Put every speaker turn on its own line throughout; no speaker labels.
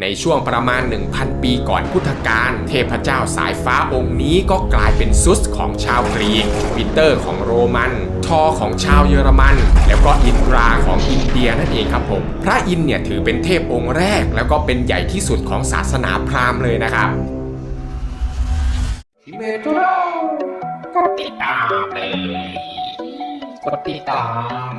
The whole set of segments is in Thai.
ในช่วงประมาณ 1,000 ปีก่อนพุทธกาลเทพเจ้าสายฟ้าองค์นี้ก็กลายเป็นซุสของชาวกรีกจูปิเตอร์ของโรมัน ทอของชาวเยอรมัน แล้วก็อินทราของอินเดียนั่นเองครับผม พระอินเนี่ยถือเป็นเทพองค์แรก แล้วก็เป็นใหญ่ที่สุดของศาสนาพราหมณ์เลยนะครับ
เมโทรกดติดตามเลยกดติดตาม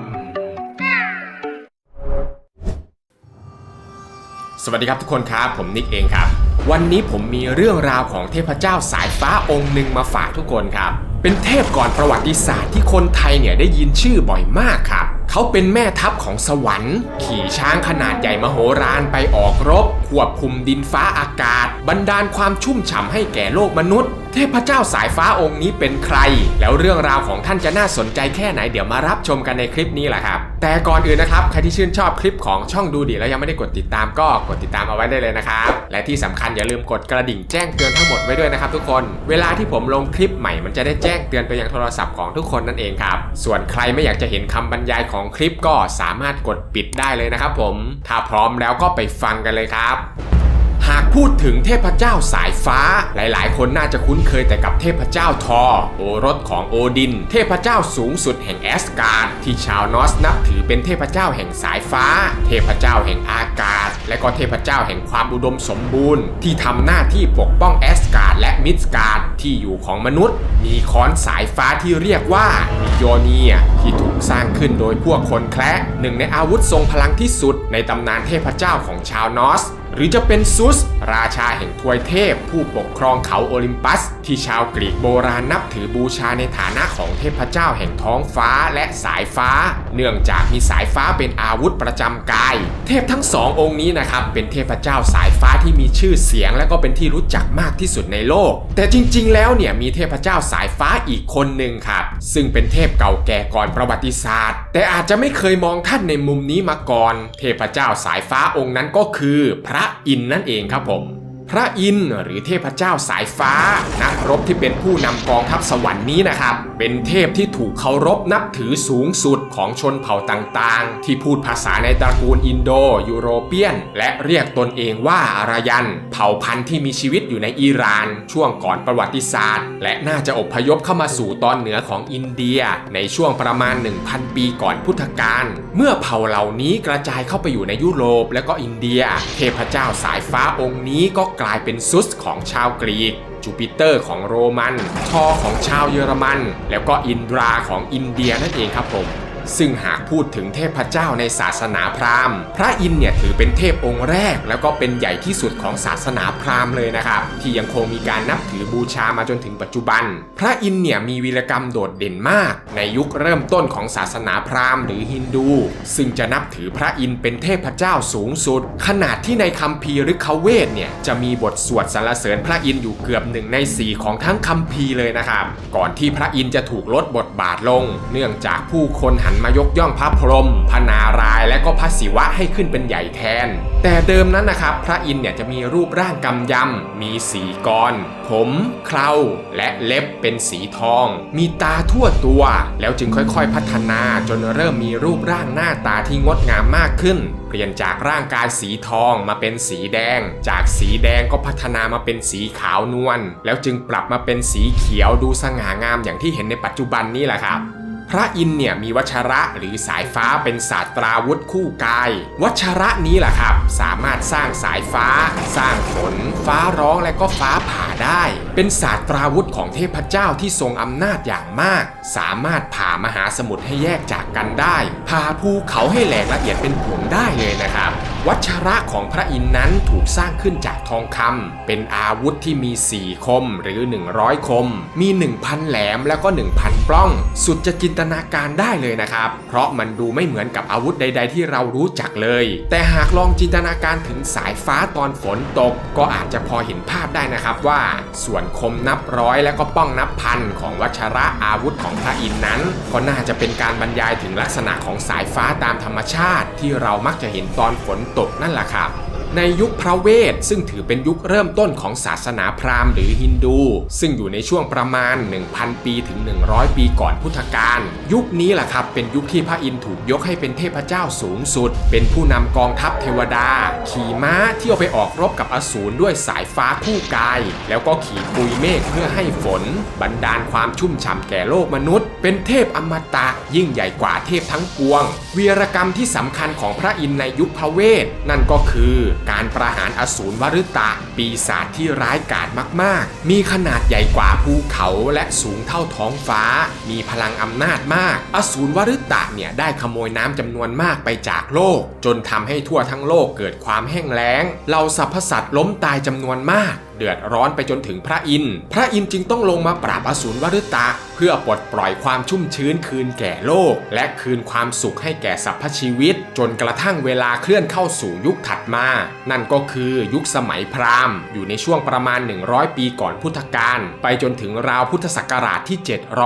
สวัสดีครับทุกคนครับ ผมนิกเองครับ วันนี้ผมมีเรื่องราวของเทพเจ้าสายฟ้าองค์หนึ่งมาฝากทุกคนครับ เป็นเทพก่อนประวัติศาสตร์ที่คนไทยเนี่ยได้ยินชื่อบ่อยมากครับ เขาเป็นแม่ทัพของสวรรค์ ขี่ช้างขนาดใหญ่มโหฬารไปออกรบควบคุมดินฟ้าอากาศ บันดาลความชุ่มฉ่ำให้แก่โลกมนุษย์ เทพเจ้าสายฟ้าองค์นี้เป็นใคร แล้วเรื่องราวของท่านจะน่าสนใจแค่ไหนเดี๋ยวมารับชมกันในคลิปนี้แหละครับ แต่ก่อนอื่นนะครับใครที่ชื่นชอบคลิปของช่องดูดีแล้วยังไม่ได้กดติดตามก็กดติดตามเอาไว้ได้เลยนะครับ และที่สำคัญอย่าลืมกดกระดิ่งแจ้งเตือนทั้งหมดไว้ด้วยนะครับทุกคน เวลาที่ผมลงคลิปใหม่มันจะได้แจ้งเตือนไปยังโทรศัพท์ของทุกคนนั่นเองครับ ส่วนใครไม่อยากจะเห็นคำบรรยายของคลิปก็สามารถกดปิดได้เลยนะครับผม ถ้าพร้อมแล้วก็ไปฟังกันเลยครับ หากพูดถึงเทพเจ้าสายฟ้า หลายๆ คนน่าจะคุ้นเคยแต่กับเทพเจ้าทอโอรสของโอดิน เทพเจ้าสูงสุดแห่งแอสการ์ดที่ชาวนอสนับถือเป็นเทพเจ้าแห่งสายฟ้า เทพเจ้าแห่งอากาศ และก็เทพเจ้าแห่งความอุดมสมบูรณ์ ที่ทำหน้าที่ปกป้องแอสการ์ดและมิดการ์ดที่อยู่ของมนุษย์ มีค้อนสายฟ้าที่เรียกว่ามิโยเนียที่ถูกสร้างขึ้นโดยพวกคนแคระหนึ่งในอาวุธทรงพลังที่สุดในตำนานเทพเจ้าของชาวนอส หรือจะเป็นซุส ราชาแห่งทวยเทพ ผู้ปกครองเขาโอลิมปัส ที่ชาวกรีกโบราณนับถือบูชาในฐานะของเทพเจ้าแห่งท้องฟ้าและสายฟ้า เนื่องจากมีสายฟ้าเป็นอาวุธประจำกาย เทพทั้งสององค์นี้นะครับเป็นเทพเจ้าสายฟ้าที่มีชื่อเสียง และก็เป็นที่รู้จักมากที่สุดในโลก แต่จริง ๆ แล้วเนี่ยมีเทพเจ้าสายฟ้าอีกคนหนึ่งครับซึ่งเป็นเทพเก่าแก่ก่อนประวัติศาสตร์ แต่อาจจะไม่เคยมองท่านในมุมนี้มาก่อน เทพเจ้าสายฟ้าองค์นั้นก็คือพระอินนั่นเองครับผม พระอินทร์หรือเทพเจ้าสายฟ้า นักรบที่เป็นผู้นำกองทัพสวรรค์นี้นะครับ เป็นเทพที่ถูกเคารพนับถือสูงสุดของชนเผ่าต่างๆ ที่พูดภาษาในตระกูลอินโดยูโรเปียน และเรียกตนเองว่าอารยัน เผ่าพันธุ์ที่มีชีวิตอยู่ในอิหร่าน ช่วงก่อนประวัติศาสตร์ และน่าจะอพยพเข้ามาสู่ตอนเหนือของอินเดีย ในช่วงประมาณ 1,000 ปีก่อนพุทธกาลเมื่อเผ่าเหล่านี้กระจายเข้าไปอยู่ในยุโรปและก็อินเดีย เทพเจ้าสายฟ้าองค์นี้ก็กลายเป็นซุสของชาวกรีก จูปิเตอร์ของโรมัน ทอของชาวเยอรมัน แล้วก็อินดราของอินเดียนั่นเองครับผม ซึ่งหากพูดถึงเทพเจ้าในศาสนาพราหมณ์ พระอินเนี่ยถือเป็นเทพองค์แรก แล้วก็เป็นใหญ่ที่สุดของศาสนาพราหมณ์เลยนะครับ ที่ยังคงมีการนับถือบูชามาจนถึงปัจจุบัน พระอินเนี่ยมีวีรกรรมโดดเด่นมาก ในยุคเริ่มต้นของศาสนาพราหมณ์หรือฮินดู ซึ่งจะนับถือพระอินเป็นเทพเจ้าสูงสุด ขนาดที่ในคัมภีร์ฤคเวทเนี่ยจะมีบทสวดสรรเสริญพระอินอยู่เกือบหนึ่งในสี่ของทั้งคัมภีร์เลยนะครับ ก่อนที่พระอินจะถูกลดบทบาทลง เนื่องจากผู้คนหันมายกย่องพระพรหมพระนารายณ์และก็พระศิวะให้ขึ้นเป็นใหญ่แทน แต่เดิมนั้นนะครับ พระอินทร์เนี่ยจะมีรูปร่างกำยำ มีสีกร ผมเคราและเล็บเป็นสีทอง มีตาทั่วตัว แล้วจึงค่อยๆ พัฒนาจนเริ่มมีรูปร่างหน้าตาที่งดงามมากขึ้น เปลี่ยนจากร่างกายสีทองมาเป็นสีแดง จากสีแดงก็พัฒนามาเป็นสีขาวนวลแล้วจึงปรับมาเป็นสีเขียวดูสง่างามอย่างที่เห็นในปัจจุบันนี้แหละครับ พระอินเนี่ยมีวัชระหรือสายฟ้าเป็นศาสตราวุธคู่กาย วัชระนี้แหละครับ สามารถสร้างสายฟ้า สร้างฝน ฟ้าร้องและก็ฟ้าผ่าได้ เป็นศาสตราวุธของเทพเจ้าที่ทรงอำนาจอย่างมาก สามารถผ่ามหาสมุทรให้แยกจากกันได้ผ่าภูเขาให้แหลกละเอียดเป็นผงได้เลยนะครับ วัชระของพระอินทร์นั้นถูกสร้างขึ้นจากทองคำเป็นอาวุธที่มี 4 คมหรือ 100 คม มี 1,000 แหลมแล้วก็ 1,000 ปล้อง สุดจะจินตนาการได้เลยนะครับ เพราะมันดูไม่เหมือนกับอาวุธใด ๆ ที่เรารู้จักเลย แต่หากลองจินตนาการถึงสายฟ้าตอนฝนตก ก็อาจจะพอเห็นภาพได้นะครับว่า ส่วนคมนับร้อยและก็ป้องนับพันของวัชระอาวุธของพระอินทร์นั้น ก็น่าจะเป็นการบรรยายถึงลักษณะของสายฟ้าตามธรรมชาติ ที่เรามักจะเห็นตอนฝนตกนั่นแหละครับ ในยุคพระเวท ซึ่งถือเป็นยุคเริ่มต้นของศาสนาพราหมณ์หรือฮินดู ซึ่งอยู่ในช่วงประมาณ 1,000 ปีถึง 100 ปีก่อนพุทธกาลยุคนี้แหละครับเป็นยุคที่พระอินทร์ถูกยกให้เป็นเทพเจ้าสูงสุด เป็นผู้นำกองทัพเทวดา ขี่ม้าเที่ยวไปออกรบกับอสูรด้วยสายฟ้าคู่กาย แล้วก็ขี่ปุยเมฆเพื่อให้ฝนบันดาลความชุ่มฉ่ำแก่โลกมนุษย์ เป็นเทพอมตะยิ่งใหญ่กว่าเทพทั้งปวงวีรกรรมที่สำคัญของพระอินทร์ในยุคพระเวทนั่นก็คือการประหารอสูรวฤตะ ปีศาจที่ร้ายกาจมาก ๆ มีขนาดใหญ่กว่าภูเขาและสูงเท่าท้องฟ้า มีพลังอำนาจมาก อสูรวฤตะเนี่ยได้ขโมยน้ำจำนวนมากไปจากโลก จนทำให้ทั่วทั้งโลกเกิดความแห้งแล้งเหล่าสรรพสัตว์ล้มตายจำนวนมาก เดือดร้อนไปจนถึงพระอินทร์พระอินทร์จึงต้องลงมาปราบอสูรวฤตะ เพื่อปลดปล่อยความชุ่มชื้นคืนแก่โลก และคืนความสุขให้แก่สรรพชีวิต จนกระทั่งเวลาเคลื่อนเข้าสู่ยุคถัดมา นั่นก็คือยุคสมัยพราหมณ์ อยู่ในช่วงประมาณ 100 ปีก่อนพุทธกาลไปจนถึงราวพุทธศักราชที่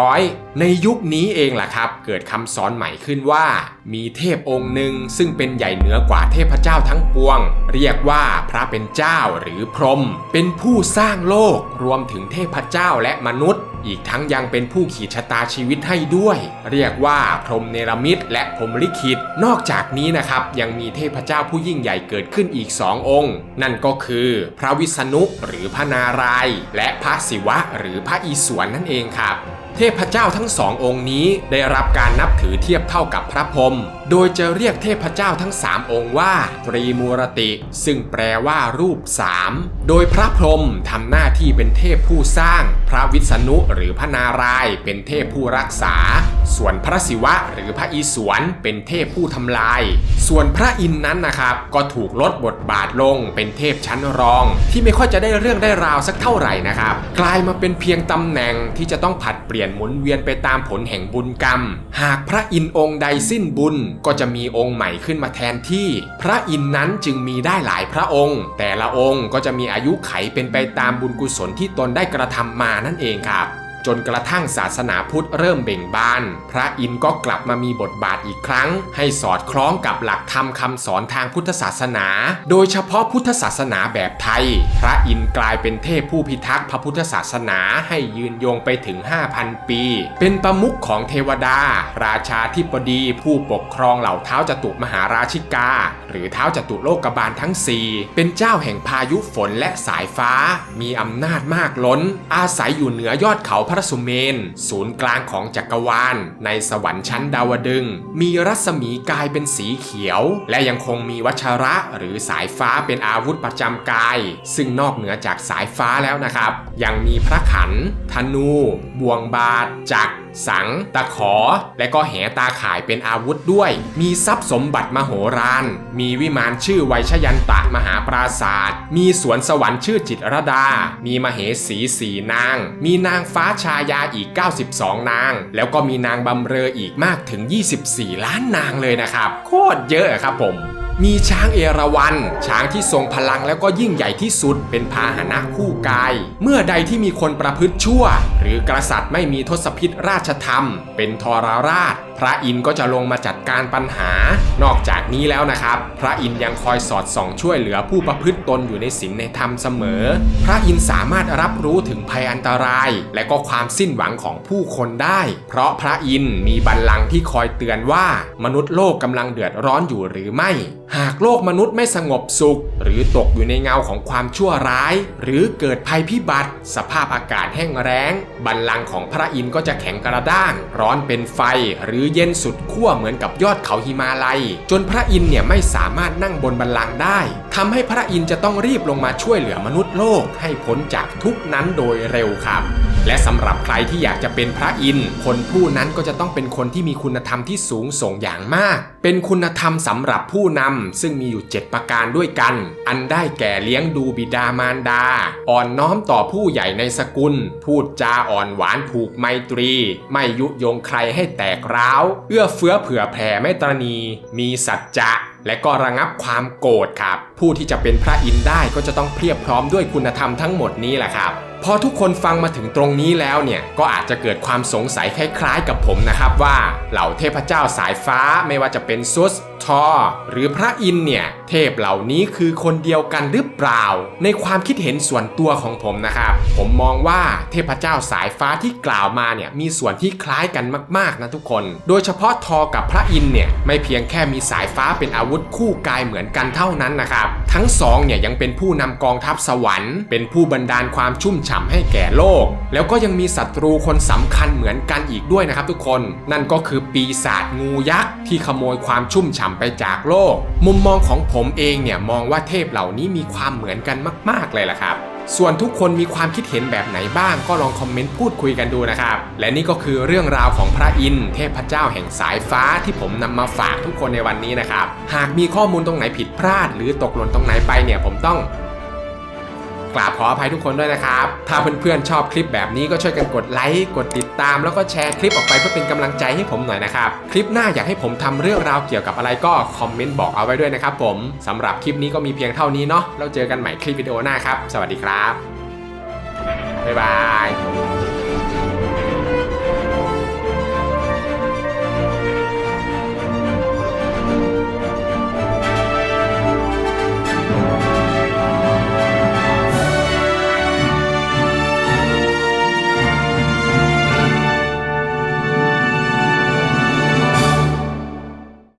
700 ในยุคนี้เองแหละครับ เกิดคำสอนใหม่ขึ้นว่า มีเทพองค์หนึ่งซึ่งเป็นใหญ่เหนือกว่าเทพเจ้าทั้งปวง เรียกว่าพระเป็นเจ้าหรือพรหมเป็นผผู้สร้างโลกรวมถึงเทพเจ้าและมนุษย์ อีกทั้งยังเป็นผู้ขีดชะตาชีวิตให้ด้วย เรียกว่าพรหมเนรมิตและพรหมลิขิต นอกจากนี้นะครับยังมีเทพเจ้าผู้ยิ่งใหญ่เกิดขึ้นอีกสององค์ นั่นก็คือพระวิษณุหรือพระนารายณ์และพระศิวะหรือพระอิศวรนั่นเองครับ เทพเจ้าทั้งสององค์นี้ได้รับการนับถือเทียบเท่ากับพระพรหม โดยจะเรียกเทพเจ้าทั้งสามองค์ว่าตรีมูรติ ซึ่งแปลว่ารูปสามโดยพระพรหมทำหน้าที่เป็นเทพผู้สร้าง พระวิษณุหรือพระนารายเป็นเทพผู้รักษา ส่วนพระศิวะหรือพระอิศวรเป็นเทพผู้ทำลาย ส่วนพระอินทร์นั้นนะครับก็ถูกลดบทบาทลงเป็นเทพชั้นรอง ที่ไม่ค่อยจะได้เรื่องได้ราวสักเท่าไหร่นะครับกลายมาเป็นเพียงตำแหน่งที่จะต้องผัดเปลี่ยนหมุนเวียนไปตามผลแห่งบุญกรรม หากพระอินทร์องค์ใดสิ้นบุญก็จะมีองค์ใหม่ขึ้นมาแทนที่ พระอินทร์นั้นจึงมีได้หลายพระองค์ แต่ละองค์ก็จะมีอายุไขเป็นไปตามบุญกุศลที่ตนได้กระทำมานั่นเองครับ จนกระทั่งศาสนาพุทธเริ่มเบ่งบาน พระอินทร์ก็กลับมามีบทบาทอีกครั้ง ให้สอดคล้องกับหลักธรรมคำสอนทางพุทธศาสนา โดยเฉพาะพุทธศาสนาแบบไทย พระอินทร์กลายเป็นเทพผู้พิทักษ์พระพุทธศาสนาให้ยืนยงไปถึง 5,000 ปี เป็นประมุขของเทวดา ราชาธิบดีผู้ปกครองเหล่าเท้าจตุมหาราชิกา หรือเท้าจตุโลกบาลทั้ง 4 เป็นเจ้าแห่งพายุฝนและสายฟ้า มีอำนาจมากล้น อาศัยอยู่เหนือยอดเขาพระสุเมน ศูนย์กลางของจักรวาล ในสวรรค์ชั้นดาวดึง มีรัศมีกายเป็นสีเขียว และยังคงมีวัชระหรือสายฟ้าเป็นอาวุธประจำกาย ซึ่งนอกเหนือจากสายฟ้าแล้วนะครับ ยังมีพระขัน ธนู บ่วงบาทจักร สัง ตะขอ และก็แหตาข่ายเป็นอาวุธด้วย มีทรัพย์สมบัติมโหฬารมีวิมานชื่อไวยชยันตะมหาปราศาสตร์มีสวนสวรรค์ชื่อจิตรดา มีมเหสีสีนาง มีนางฟ้าชายาอีก 92 นาง แล้วก็มีนางบำเรออีกมากถึง 24 ล้านนางเลยนะครับ โคตรเยอะครับผม มีช้างเอราวัณช้างที่ทรงพลังแล้วก็ยิ่งใหญ่ที่สุดเป็นพาหนะคู่กาย เมื่อใดที่มีคนประพฤติชั่ว หรือกษัตริย์ไม่มีทศพิษราชธรรม เป็นทรราชพระอินทร์ก็จะลงมาจัดการปัญหา นอกจากนี้แล้วนะครับ พระอินทร์ยังคอยสอดส่องช่วยเหลือผู้ประพฤติตนอยู่ในศีลในธรรมเสมอ พระอินทร์สามารถรับรู้ถึงภัยอันตราย และก็ความสิ้นหวังของผู้คนได้ เพราะพระอินทร์มีบัลลังก์ที่คอยเตือนว่า มนุษย์โลกกำลังเดือดร้อนอยู่หรือไม่ หากโลกมนุษย์ไม่สงบสุข หรือตกอยู่ในเงาของความชั่วร้าย หรือเกิดภัยพิบัติ สภาพอากาศแห้งแล้ง บัลลังก์ของพระอินทร์ก็จะแข็งกระด้าง ร้อนเป็นไฟหรือเย็นสุดขั้วเหมือนกับยอดเขาหิมาลัย จนพระอินทร์เนี่ยไม่สามารถนั่งบนบันลังก์ได้ทำให้พระอินทร์จะต้องรีบลงมาช่วยเหลือมนุษย์โลกให้พ้นจากทุกนั้นโดยเร็วครับ และสำหรับใครที่อยากจะเป็นพระอินทร์คนผู้นั้นก็จะต้องเป็นคนที่มีคุณธรรมที่สูงส่งอย่างมาก เป็นคุณธรรมสำหรับผู้นำซึ่งมีอยู่ 7 ประการด้วยกัน อันได้แก่เลี้ยงดูบิดามารดา อ่อนน้อมต่อผู้ใหญ่ในสกุล พูดจาอ่อนหวานผูกไมตรี ไม่ยุยงใครให้แตกร้าว เอื้อเฟื้อเผื่อแผ่ไม่ตรณี มีสัจจะและก็ระงับความโกรธครับ ผู้ที่จะเป็นพระอินทร์ได้ก็จะต้องเพียบพร้อมด้วยคุณธรรมทั้งหมดนี้แหละครับ พอทุกคนฟังมาถึงตรงนี้แล้วเนี่ยก็อาจจะเกิดความสงสัยคล้ายๆ กับผมนะครับว่าเหล่าเทพเจ้าสายฟ้าไม่ว่าจะเป็นซุส ทอหรือพระอินเนี่ยเทพเหล่านี้คือคนเดียวกันหรือเปล่า ในความคิดเห็นส่วนตัวของผมนะครับ ผมมองว่าเทพเจ้าสายฟ้าที่กล่าวมาเนี่ยมีส่วนที่คล้ายกันมากๆนะทุกคน โดยเฉพาะทอกับพระอินเนี่ยไม่เพียงแค่มีสายฟ้าเป็นอาวุธคู่กายเหมือนกันเท่านั้นนะครับทั้งสองเนี่ยยังเป็นผู้นำกองทัพสวรรค์ เป็นผู้บันดาลความชุ่มฉ่ำให้แก่โลก แล้วก็ยังมีศัตรูคนสำคัญเหมือนกันอีกด้วยนะครับทุกคน นั่นก็คือปีศาจงูยักษ์ที่ขโมยความชุ่มฉ่ำไปจากโลก มุมมองของผมเองเนี่ยมองว่าเทพเหล่านี้มีความเหมือนกันมาก ๆ เลยล่ะครับส่วนทุกคนมีความคิดเห็นแบบไหนบ้างก็ลองคอมเมนต์พูดคุยกันดูนะครับ และนี่ก็คือเรื่องราวของพระอินทร์เทพเจ้าแห่งสายฟ้าที่ผมนำมาฝากทุกคนในวันนี้นะครับ หากมีข้อมูลตรงไหนผิดพลาด หรือตกหล่นตรงไหนไปเนี่ยผมต้อง กราบขออภัยทุกคนด้วยนะครับ ถ้าเพื่อนๆชอบคลิปแบบนี้ก็ช่วยกันกดไลค์กดติดตาม แล้วก็แชร์คลิปออกไปเพื่อเป็นกำลังใจให้ผมหน่อยนะครับ คลิปหน้าอยากให้ผมทำเรื่องราวเกี่ยวกับอะไรก็คอมเมนต์บอกเอาไว้ด้วยนะครับผมสำหรับคลิปนี้ก็มีเพียงเท่านี้เนาะแล้วเจอกันใหม่คลิปวิดีโอหน้าครับสวัสดีครับบ๊ายบาย